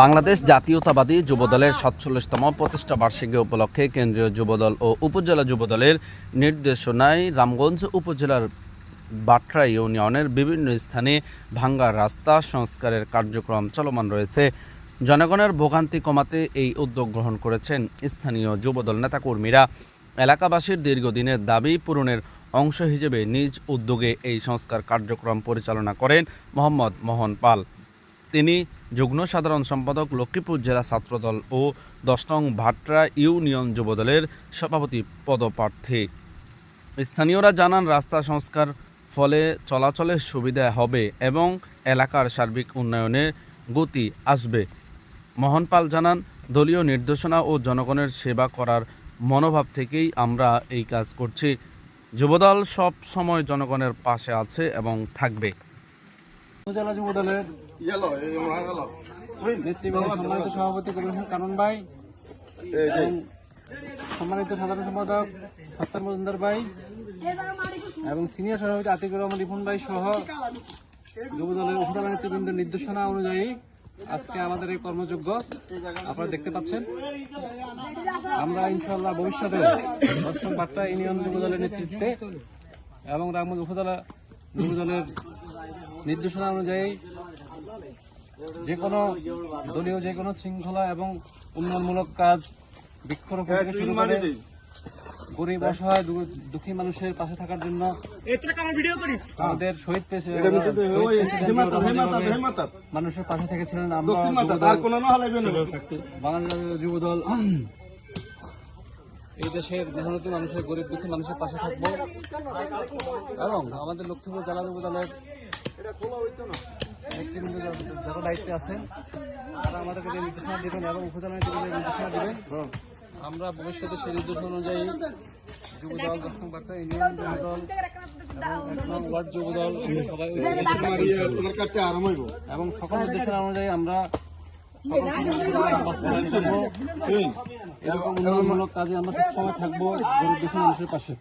বাংলাদেশ জাতীয়তাবাদী যুবদলের সাতচল্লিশতম প্রতিষ্ঠা বার্ষিকী উপলক্ষে কেন্দ্রীয় যুবদল ও উপজেলা যুবদলের নির্দেশনায় রামগঞ্জ উপজেলার বাটরা ইউনিয়নের বিভিন্ন স্থানে ভাঙ্গা রাস্তা সংস্কারের কার্যক্রম চলমান রয়েছে। জনগণের ভোগান্তি কমাতে এই উদ্যোগ গ্রহণ করেছেন স্থানীয় যুবদল নেতাকর্মীরা। এলাকাবাসীর দীর্ঘদিনের দাবি পূরণের অংশ হিসেবে নিজ উদ্যোগে এই সংস্কার কার্যক্রম পরিচালনা করেন মোহাম্মদ মোহন পাল। তিনি যুগ্ম সাধারণ সম্পাদক লক্ষ্মীপুর জেলা ছাত্রদল ও দশ নং ভাটরা ইউনিয়ন যুবদলের সভাপতি পদপ্রার্থী। স্থানীয়রা জানান, রাস্তা সংস্কার ফলে চলাচলের সুবিধা হবে এবং এলাকার সার্বিক উন্নয়নে গতি আসবে। মোহনপাল জানান, দলীয় নির্দেশনা ও জনগণের সেবা করার মনোভাব থেকেই আমরা এই কাজ করছি। যুবদল সব সময় জনগণের পাশে আছে এবং থাকবে। উপজেলা যুব দলের. নেতৃবৃন্দ সম্মানিত সভাপতি কবির হোসেন কানন ভাই সম্মানিত সাধারণ সম্পাদক সত্তর মজুমদার ভাই এবং সিনিয়র সভাপতি আতিকুর রহমান রিফুন ভাই সহ যুব দলের উপজেলা নেতৃবৃন্দের নির্দেশনা অনুযায়ী আজকে আমাদের এই কর্মযোগ্য আপনারা দেখতে পাচ্ছেন আমরা ইনশাল্লাহ ভবিষ্যতে অষ্টম বার্তা ইউনিয়ন যুব দলের নেতৃত্বে এবং রামগঞ্জ উপজেলা যুব দলের নির্দেশনা অনুযায়ী যে কোনো দলীয় যে কোনো শৃঙ্খলা এবং উন্নয়নমূলক কাজ বৃক্ষরোপণ থেকে শুরু করে গরিব অসহায় দু- দুঃখী মানুষের পাশে থাকার জন্য আমাদের শহীদ. মানুষের পাশে থেকেছিলেন আমরা. বাংলাদেশ যুবদল। এই দেশের মেহনতি মানুষের গরিব দুঃখী মানুষের পাশে থাকব। এবং আমাদের লক্ষ্মীপুর জেলা যুবদলের নেতৃবৃন্দ যারা- যারা দায়িত্বে আছেন তারা আমাদেরকে যে নির্দেশনা দেবেন এবং উপজেলা নেতৃবৃন্দ নির্দেশনা দেবেন আমরা ভবিষ্যতে সেই নির্দেশনা অনুযায়ী যুবদল দশম বার্তা ইউনিয়ন যুবদল এবং এক নং ওয়ার্ড যুবদল আমরা সবাই হইব। এবং সকল নির্দেশনা অনুযায়ী আমরা এরকম উন্নয়নমূলক কাজে আমরা সবসময় থাকব গরিব দুঃখী মানুষের পাশে।